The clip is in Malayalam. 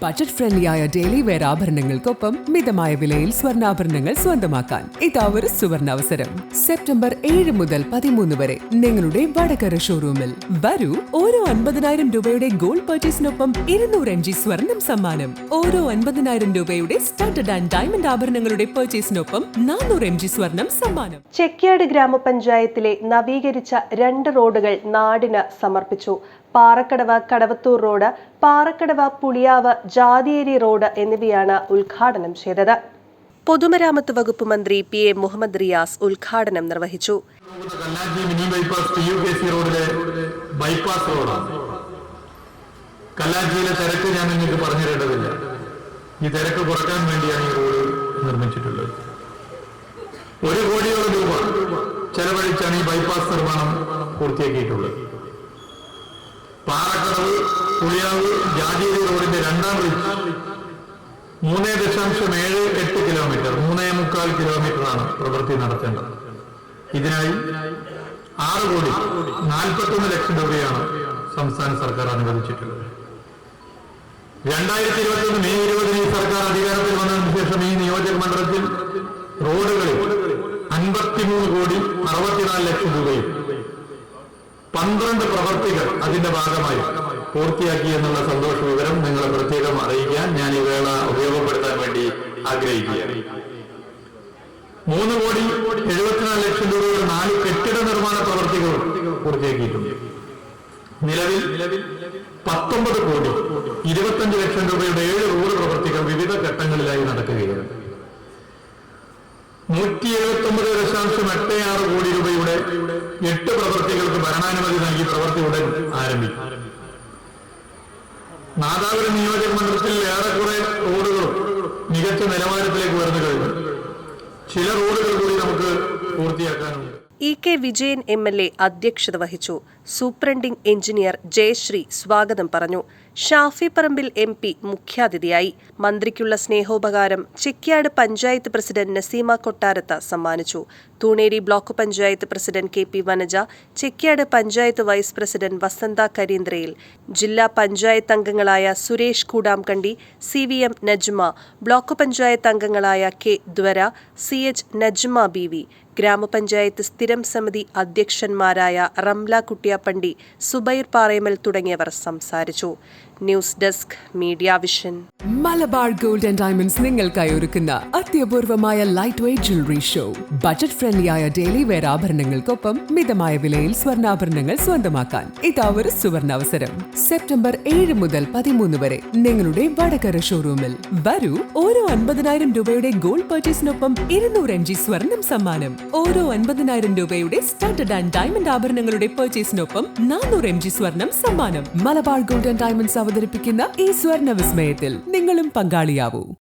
ബജറ്റ് ഫ്രണ്ട്ലിയായ ഡെയിലി വെയർ ആഭരണങ്ങൾക്കൊപ്പം മിതമായ വിലയിൽ സ്വർണാഭരണങ്ങൾ സ്വന്തമാക്കാൻ ഇതാ ഒരു സുവർണ അവസരം സെപ്റ്റംബർ ഏഴ് മുതൽ പതിമൂന്ന് വരെ നിങ്ങളുടെ വടകര ഷോറൂമിൽ വരൂ ഓരോ അൻപതിനായിരം രൂപയുടെ ഗോൾഡ് പർച്ചേസിനൊപ്പം ഇരുന്നൂറ് എം ജി സ്വർണം സമ്മാനം. ഓരോ അൻപതിനായിരം രൂപയുടെ സ്റ്റാൻഡേർഡ് ആൻഡ് ഡയമണ്ട് ആഭരണങ്ങളുടെ പർച്ചേസിനൊപ്പം നാനൂറ് എം ജി സ്വർണം സമ്മാനം. ചെക്യാട് ഗ്രാമപഞ്ചായത്തിലെ നവീകരിച്ച രണ്ട് റോഡുകൾ നാടിന് സമർപ്പിച്ചു. പാറക്കടവ് കടവത്തൂർ റോഡ് പാറക്കടവ് പുളിയാവ് ജാതിയേരി റോഡ് എന്നിവയാണ് ഉദ്ഘാടനം ചെയ്തത്. പൊതുമരാമത്ത് വകുപ്പ് മന്ത്രി പി എ മുഹമ്മദ് റിയാസ് ഉദ്ഘാടനം നിർവഹിച്ചു. ബൈപ്പാസ് റോഡാണ് കല്ലാച്ചിയിലെ തിരക്ക് ഞാൻ നിങ്ങൾക്ക് പറഞ്ഞു തരേണ്ടതില്ല ഈ തിരക്ക് കുറയ്ക്കാൻ വേണ്ടിയാണ് ഈ റോഡ് നിർമ്മിച്ചിട്ടുള്ളത്. ഒരു കോടിയോളം രൂപ ചെലവഴിച്ചാണ് ഈ ബൈപ്പാസ് നിർമ്മാണം പൂർത്തിയാക്കിയിട്ടുള്ളത്. പാറക്കടവ് പുളിയാവ് ജാതിയേരി റോഡിന്റെ രണ്ടാം ബ്രിഡ്ജ് മൂന്ന് ദശാംശം ഏഴ് എട്ട് കിലോമീറ്റർ മൂന്നേ മുക്കാൽ കിലോമീറ്ററാണ് പ്രവൃത്തി നടത്തേണ്ടത്. ഇതിനായി ആറ് കോടി നാൽപ്പത്തൊന്ന് ലക്ഷം രൂപയാണ് സംസ്ഥാന സർക്കാർ അനുവദിച്ചിട്ടുള്ളത്. രണ്ടായിരത്തി ഇരുപത്തിയൊന്ന് മെയ് ഇരുപതിന് ഈ സർക്കാർ അധികാരത്തിൽ വന്നതിന് ശേഷം ഈ നിയോജക മണ്ഡലത്തിൽ റോഡുകളിൽ അൻപത്തിമൂന്ന് കോടി അറുപത്തിനാല് ലക്ഷം രൂപയും പന്ത്രണ്ട് പ്രവർത്തികൾ അതിന്റെ ഭാഗമായി പൂർത്തിയാക്കി എന്നുള്ള സന്തോഷ വിവരം നിങ്ങളെ പ്രത്യേകം അറിയിക്കാൻ ഞാൻ ഈ വേള ഉപയോഗപ്പെടുത്താൻ വേണ്ടി ആഗ്രഹിക്കുകയാണ്. മൂന്ന് കോടി എഴുപത്തിനാല് ലക്ഷം രൂപയുടെ നാല് കെട്ടിട നിർമ്മാണ പ്രവർത്തികൾ പൂർത്തിയാക്കിയിട്ടുണ്ട്. നിലവിൽ പത്തൊമ്പത് കോടി ഇരുപത്തഞ്ച് ലക്ഷം രൂപയുടെ ഏഴ് റോഡ് പ്രവർത്തികൾ വിവിധ ഘട്ടങ്ങളിലായി നടക്കുകയാണ്. നൂറ്റി എഴുപത്തി ഒമ്പത് ദശാംശം എട്ട് ആറ് കോടി രൂപയുടെ എട്ട് പ്രവൃത്തികൾക്ക് ഭരണാനുമതി നൽകി പ്രവൃത്തി ഉടൻ ആരംഭിക്കും. നാദാപുരം നിയോജക മണ്ഡലത്തിൽ ഏറെക്കുറെ റോഡുകളും മികച്ച നിലവാരത്തിലേക്ക് വരുന്നു കഴിഞ്ഞു ചില റോഡുകൾ കൂടി നമുക്ക് പൂർത്തിയാക്കാനുണ്ട്. E K Vijayan M L A അധ്യക്ഷത വഹിച്ചു. സൂപ്രണ്ടിംഗ് എഞ്ചിനീയർ ജയശ്രീ സ്വാഗതം പറഞ്ഞു. ഷാഫി പറമ്പിൽ എം പി മുഖ്യാതിഥിയായി. മന്ത്രിക്കുള്ള സ്നേഹോപകാരം ചെക്കിയാട് പഞ്ചായത്ത് പ്രസിഡന്റ് നസീമ കൊട്ടാരത്ത സമ്മാനിച്ചു. Thuneri block panchayat president K P Vanaja Chekkiyad panchayat vice president Vasantha Karindrayil. ജില്ലാ പഞ്ചായത്ത് അംഗങ്ങളായ Suresh Koodamkandi C V M Najma block panchayat അംഗങ്ങളായ K ദ്വര C H Najma B V ഗ്രാമപഞ്ചായത്ത് സ്ഥിരം സമിതി അധ്യക്ഷന്മാരായ റംല കുട്ടിയാപ്പണ്ടി സുബൈർ പാറേമൽ തുടങ്ങിയവർ സംസാരിച്ചു. News desk media vision. Malabar gold and diamonds നിങ്ങൾക്കായി ഒരുക്കുന്ന അത്യപൂർവമായ light weight jewellery show. Budget ഫ്രണ്ട്ലിയായ daily wear ആഭരണങ്ങൾക്കൊപ്പം മിതമായ വിലയിൽ സ്വർണാഭരണങ്ങൾ സ്വന്തമാക്കാൻ. ഇതാ ഒരു സുവർണ അവസരം. സെപ്റ്റംബർ ഏഴ് മുതൽ പതിമൂന്ന് വരെ നിങ്ങളുടെ വടകര ഷോറൂമിൽ. വരൂ ഓരോ അൻപതിനായിരം രൂപയുടെ ഗോൾഡ് പർച്ചേസിനൊപ്പം ഇരുന്നൂറ് എം ജി സ്വർണം സമ്മാനം. ഓരോ അൻപതിനായിരം രൂപയുടെ സ്റ്റാൻഡേർഡ് ആൻഡ് ഡയമണ്ട് ആഭരണങ്ങളുടെ പർച്ചേസിനൊപ്പം നാനൂറ് എം ജി സ്വർണം സമ്മാനം. മലബാർ ഗോൾഡ് ആൻഡ് ഡയമണ്ട്സ് അവതരിപ്പിക്കുന്ന ഈ സ്വർണ വിസ്മയത്തിൽ നിങ്ങളും പങ്കാളിയാവൂ.